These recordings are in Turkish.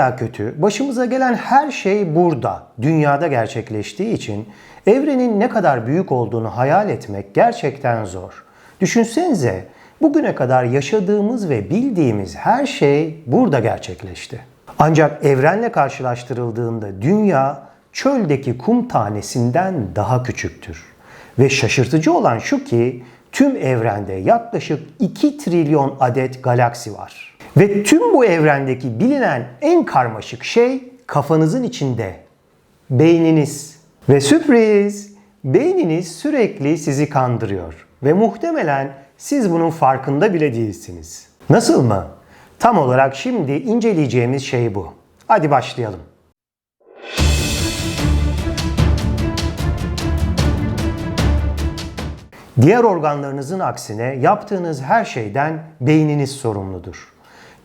veya kötü, başımıza gelen her şey burada, dünyada gerçekleştiği için evrenin ne kadar büyük olduğunu hayal etmek gerçekten zor. Düşünsenize, bugüne kadar yaşadığımız ve bildiğimiz her şey burada gerçekleşti. Ancak evrenle karşılaştırıldığında dünya çöldeki kum tanesinden daha küçüktür. Ve şaşırtıcı olan şu ki tüm evrende yaklaşık 2 trilyon adet galaksi var. Ve tüm bu evrendeki bilinen en karmaşık şey kafanızın içinde. Beyniniz. Ve sürpriz! Beyniniz sürekli sizi kandırıyor. Ve muhtemelen siz bunun farkında bile değilsiniz. Nasıl mı? Tam olarak şimdi inceleyeceğimiz şey bu. Hadi başlayalım. Diğer organlarınızın aksine yaptığınız her şeyden beyniniz sorumludur.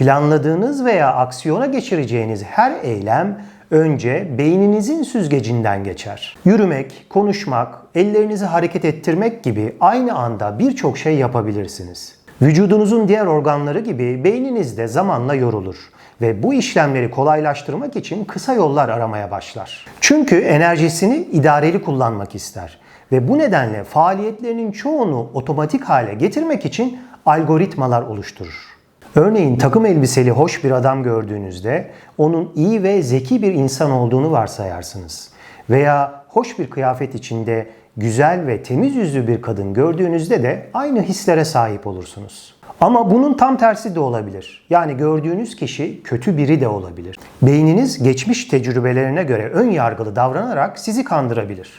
Planladığınız veya aksiyona geçireceğiniz her eylem önce beyninizin süzgecinden geçer. Yürümek, konuşmak, ellerinizi hareket ettirmek gibi aynı anda birçok şey yapabilirsiniz. Vücudunuzun diğer organları gibi beyniniz de zamanla yorulur ve bu işlemleri kolaylaştırmak için kısa yollar aramaya başlar. Çünkü enerjisini idareli kullanmak ister ve bu nedenle faaliyetlerinin çoğunu otomatik hale getirmek için algoritmalar oluşturur. Örneğin takım elbiseli hoş bir adam gördüğünüzde onun iyi ve zeki bir insan olduğunu varsayarsınız. Veya hoş bir kıyafet içinde güzel ve temiz yüzlü bir kadın gördüğünüzde de aynı hislere sahip olursunuz. Ama bunun tam tersi de olabilir. Yani gördüğünüz kişi kötü biri de olabilir. Beyniniz geçmiş tecrübelerine göre ön yargılı davranarak sizi kandırabilir.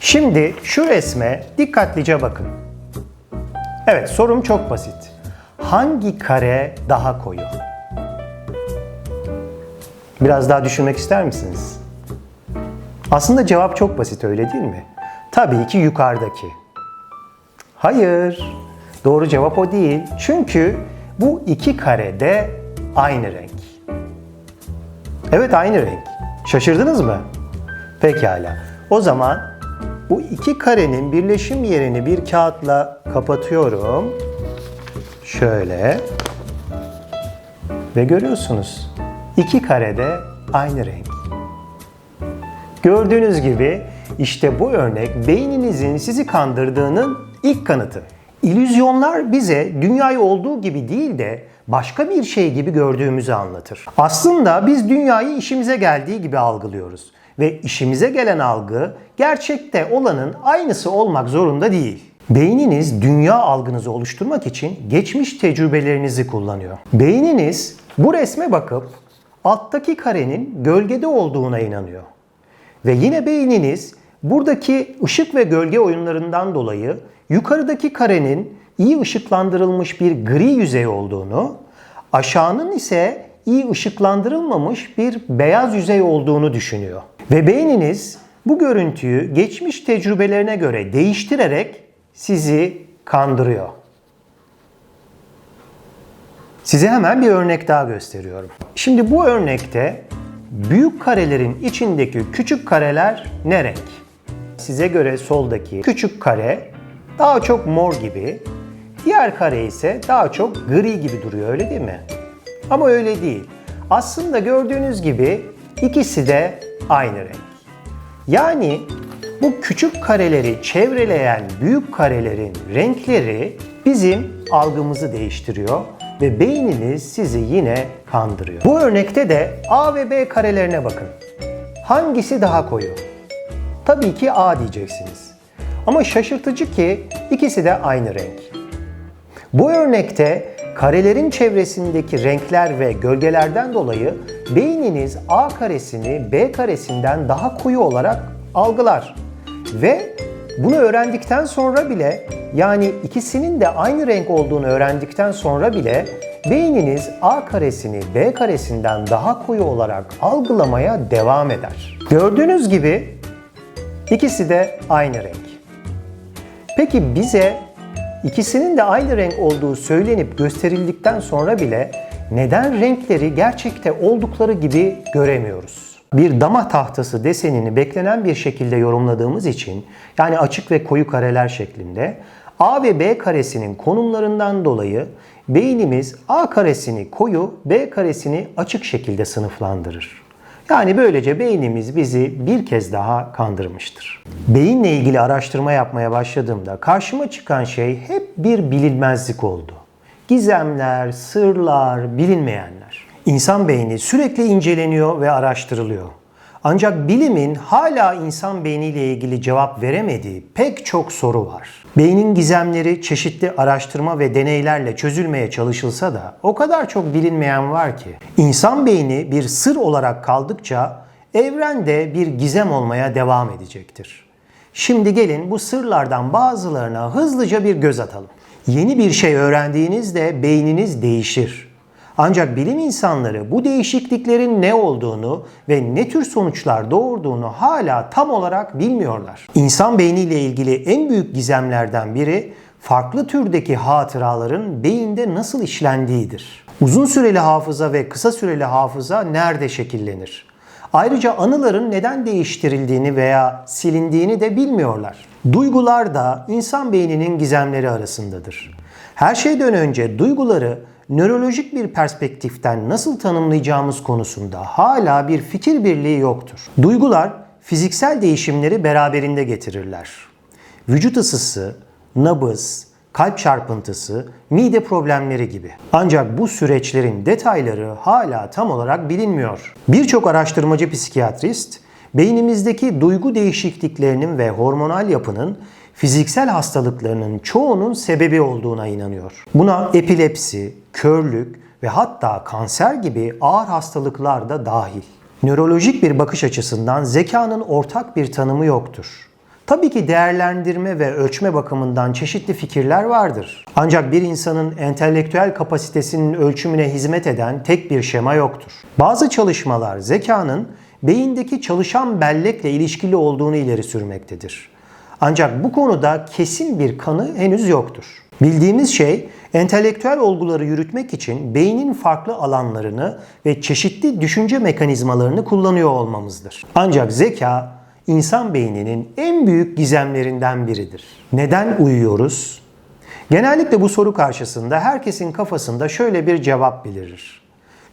Şimdi şu resme dikkatlice bakın. Evet sorum çok basit. Hangi kare daha koyu? Biraz daha düşünmek ister misiniz? Aslında cevap çok basit öyle değil mi? Tabii ki yukarıdaki. Hayır. Doğru cevap o değil. Çünkü bu iki kare de aynı renk. Evet aynı renk. Şaşırdınız mı? Pekala. O zaman bu iki karenin birleşim yerini bir kağıtla kapatıyorum. Şöyle. Ve görüyorsunuz. iki kare de aynı renk. Gördüğünüz gibi işte bu örnek beyninizin sizi kandırdığının ilk kanıtı. İllüzyonlar bize dünyayı olduğu gibi değil de başka bir şey gibi gördüğümüzü anlatır. Aslında biz dünyayı işimize geldiği gibi algılıyoruz ve işimize gelen algı gerçekte olanın aynısı olmak zorunda değil. Beyniniz dünya algınızı oluşturmak için geçmiş tecrübelerinizi kullanıyor. Beyniniz bu resme bakıp alttaki karenin gölgede olduğuna inanıyor. Ve yine beyniniz buradaki ışık ve gölge oyunlarından dolayı yukarıdaki karenin iyi ışıklandırılmış bir gri yüzey olduğunu, aşağının ise iyi ışıklandırılmamış bir beyaz yüzey olduğunu düşünüyor. Ve beyniniz bu görüntüyü geçmiş tecrübelerine göre değiştirerek sizi kandırıyor. Size hemen bir örnek daha gösteriyorum. Şimdi bu örnekte büyük karelerin içindeki küçük kareler ne renk? Size göre soldaki küçük kare daha çok mor gibi, diğer kare ise daha çok gri gibi duruyor öyle değil mi? Ama öyle değil. Aslında gördüğünüz gibi ikisi de aynı renk. Yani bu küçük kareleri çevreleyen büyük karelerin renkleri bizim algımızı değiştiriyor ve beyniniz sizi yine kandırıyor. Bu örnekte de A ve B karelerine bakın. Hangisi daha koyu? Tabii ki A diyeceksiniz. Ama şaşırtıcı ki ikisi de aynı renk. Bu örnekte karelerin çevresindeki renkler ve gölgelerden dolayı beyniniz A karesini B karesinden daha koyu olarak algılar. Ve bunu öğrendikten sonra bile yani ikisinin de aynı renk olduğunu öğrendikten sonra bile beyniniz A karesini B karesinden daha koyu olarak algılamaya devam eder. Gördüğünüz gibi ikisi de aynı renk. Peki bize ikisinin de aynı renk olduğu söylenip gösterildikten sonra bile neden renkleri gerçekte oldukları gibi göremiyoruz? Bir dama tahtası desenini beklenen bir şekilde yorumladığımız için yani açık ve koyu kareler şeklinde A ve B karesinin konumlarından dolayı beynimiz A karesini koyu, B karesini açık şekilde sınıflandırır. Yani böylece beynimiz bizi bir kez daha kandırmıştır. Beyinle ilgili araştırma yapmaya başladığımda karşıma çıkan şey hep bir bilinmezlik oldu. Gizemler, sırlar, bilinmeyenler. İnsan beyni sürekli inceleniyor ve araştırılıyor. Ancak bilimin hala insan beyniyle ilgili cevap veremediği pek çok soru var. Beynin gizemleri çeşitli araştırma ve deneylerle çözülmeye çalışılsa da o kadar çok bilinmeyen var ki. İnsan beyni bir sır olarak kaldıkça evrende bir gizem olmaya devam edecektir. Şimdi gelin bu sırlardan bazılarına hızlıca bir göz atalım. Yeni bir şey öğrendiğinizde beyniniz değişir. Ancak bilim insanları bu değişikliklerin ne olduğunu ve ne tür sonuçlar doğurduğunu hala tam olarak bilmiyorlar. İnsan beyniyle ilgili en büyük gizemlerden biri farklı türdeki hatıraların beyinde nasıl işlendiğidir. Uzun süreli hafıza ve kısa süreli hafıza nerede şekillenir? Ayrıca anıların neden değiştirildiğini veya silindiğini de bilmiyorlar. Duygular da insan beyninin gizemleri arasındadır. Her şeyden önce duyguları nörolojik bir perspektiften nasıl tanımlayacağımız konusunda hala bir fikir birliği yoktur. Duygular fiziksel değişimleri beraberinde getirirler. Vücut ısısı, nabız, kalp çarpıntısı, mide problemleri gibi. Ancak bu süreçlerin detayları hala tam olarak bilinmiyor. Birçok araştırmacı psikiyatrist beynimizdeki duygu değişikliklerinin ve hormonal yapının fiziksel hastalıklarının çoğunun sebebi olduğuna inanıyor. Buna epilepsi, körlük ve hatta kanser gibi ağır hastalıklar da dahil. Nörolojik bir bakış açısından zekanın ortak bir tanımı yoktur. Tabii ki değerlendirme ve ölçme bakımından çeşitli fikirler vardır. Ancak bir insanın entelektüel kapasitesinin ölçümüne hizmet eden tek bir şema yoktur. Bazı çalışmalar zekanın beyindeki çalışan bellekle ilişkili olduğunu ileri sürmektedir. Ancak bu konuda kesin bir kanı henüz yoktur. Bildiğimiz şey entelektüel olguları yürütmek için beynin farklı alanlarını ve çeşitli düşünce mekanizmalarını kullanıyor olmamızdır. Ancak zeka insan beyninin en büyük gizemlerinden biridir. Neden uyuyoruz? Genellikle bu soru karşısında herkesin kafasında şöyle bir cevap belirir.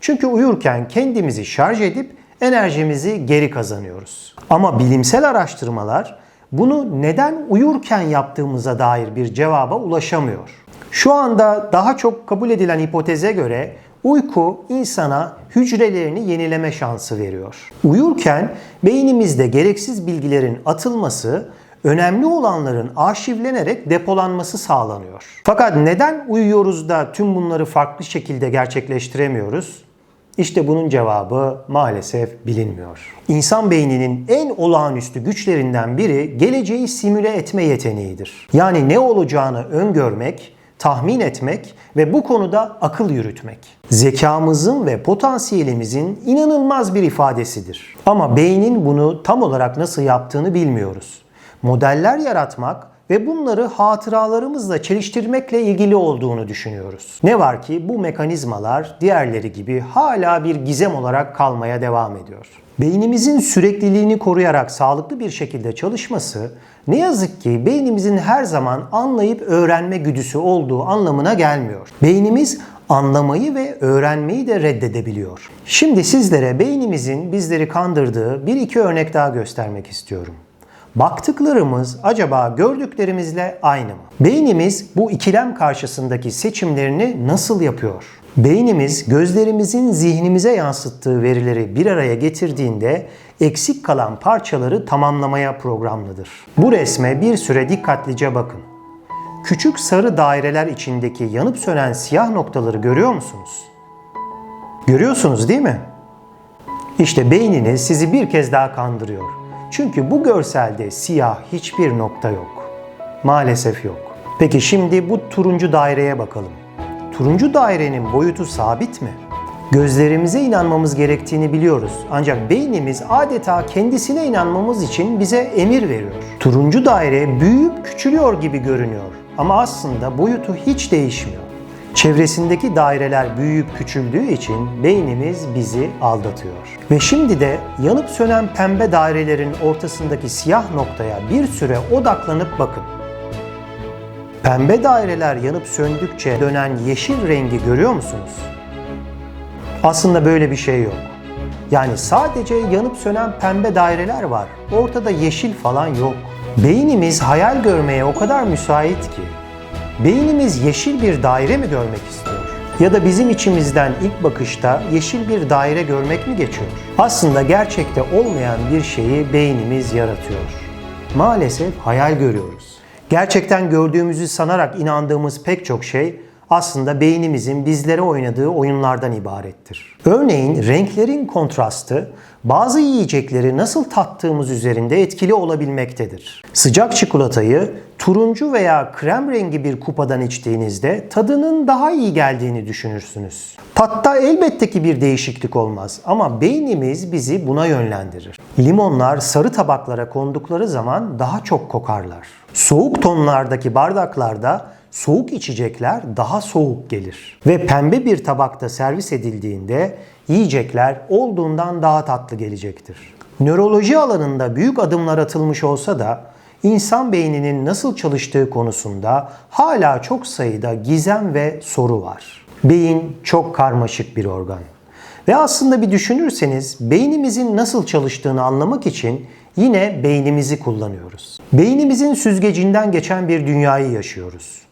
Çünkü uyurken kendimizi şarj edip enerjimizi geri kazanıyoruz. Ama bilimsel araştırmalar bunu neden uyurken yaptığımıza dair bir cevaba ulaşamıyor. Şu anda daha çok kabul edilen hipoteze göre uyku insana hücrelerini yenileme şansı veriyor. Uyurken beynimizde gereksiz bilgilerin atılması, önemli olanların arşivlenerek depolanması sağlanıyor. Fakat neden uyuyoruz da tüm bunları farklı şekilde gerçekleştiremiyoruz? İşte bunun cevabı maalesef bilinmiyor. İnsan beyninin en olağanüstü güçlerinden biri geleceği simüle etme yeteneğidir. Yani ne olacağını öngörmek, tahmin etmek ve bu konuda akıl yürütmek. Zekamızın ve potansiyelimizin inanılmaz bir ifadesidir. Ama beynin bunu tam olarak nasıl yaptığını bilmiyoruz. Modeller yaratmak ve bunları hatıralarımızla çeliştirmekle ilgili olduğunu düşünüyoruz. Ne var ki bu mekanizmalar diğerleri gibi hala bir gizem olarak kalmaya devam ediyor. Beynimizin sürekliliğini koruyarak sağlıklı bir şekilde çalışması ne yazık ki beynimizin her zaman anlayıp öğrenme güdüsü olduğu anlamına gelmiyor. Beynimiz anlamayı ve öğrenmeyi de reddedebiliyor. Şimdi sizlere beynimizin bizleri kandırdığı bir iki örnek daha göstermek istiyorum. Baktıklarımız acaba gördüklerimizle aynı mı? Beynimiz bu ikilem karşısındaki seçimlerini nasıl yapıyor? Beynimiz gözlerimizin zihnimize yansıttığı verileri bir araya getirdiğinde eksik kalan parçaları tamamlamaya programlıdır. Bu resme bir süre dikkatlice bakın. Küçük sarı daireler içindeki yanıp sönen siyah noktaları görüyor musunuz? Görüyorsunuz değil mi? İşte beyniniz sizi bir kez daha kandırıyor. Çünkü bu görselde siyah hiçbir nokta yok. Maalesef yok. Peki şimdi bu turuncu daireye bakalım. Turuncu dairenin boyutu sabit mi? Gözlerimize inanmamız gerektiğini biliyoruz. Ancak beynimiz adeta kendisine inanmamız için bize emir veriyor. Turuncu daire büyüyüp küçülüyor gibi görünüyor ama aslında boyutu hiç değişmiyor. Çevresindeki daireler büyüyüp küçüldüğü için beynimiz bizi aldatıyor. Ve şimdi de yanıp sönen pembe dairelerin ortasındaki siyah noktaya bir süre odaklanıp bakın. Pembe daireler yanıp söndükçe dönen yeşil rengi görüyor musunuz? Aslında böyle bir şey yok. Yani sadece yanıp sönen pembe daireler var. Ortada yeşil falan yok. Beynimiz hayal görmeye o kadar müsait ki. Beynimiz yeşil bir daire mi görmek istiyor? Ya da bizim içimizden ilk bakışta yeşil bir daire görmek mi geçiyor? Aslında gerçekte olmayan bir şeyi beynimiz yaratıyor. Maalesef hayal görüyoruz. Gerçekten gördüğümüzü sanarak inandığımız pek çok şey aslında beynimizin bizlere oynadığı oyunlardan ibarettir. Örneğin renklerin kontrastı bazı yiyecekleri nasıl tattığımız üzerinde etkili olabilmektedir. Sıcak çikolatayı turuncu veya krem rengi bir kupadan içtiğinizde tadının daha iyi geldiğini düşünürsünüz. Tatta elbette ki bir değişiklik olmaz ama beynimiz bizi buna yönlendirir. Limonlar sarı tabaklara kondukları zaman daha çok kokarlar. Soğuk tonlardaki bardaklarda soğuk içecekler daha soğuk gelir. Ve pembe bir tabakta servis edildiğinde yiyecekler olduğundan daha tatlı gelecektir. Nöroloji alanında büyük adımlar atılmış olsa da insan beyninin nasıl çalıştığı konusunda hala çok sayıda gizem ve soru var. Beyin çok karmaşık bir organ. Ve aslında bir düşünürseniz beynimizin nasıl çalıştığını anlamak için yine beynimizi kullanıyoruz. Beynimizin süzgecinden geçen bir dünyayı yaşıyoruz.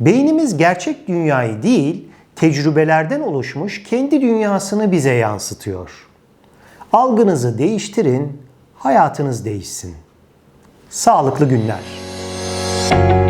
Beynimiz gerçek dünyayı değil, tecrübelerden oluşmuş kendi dünyasını bize yansıtıyor. Algınızı değiştirin, hayatınız değişsin. Sağlıklı günler.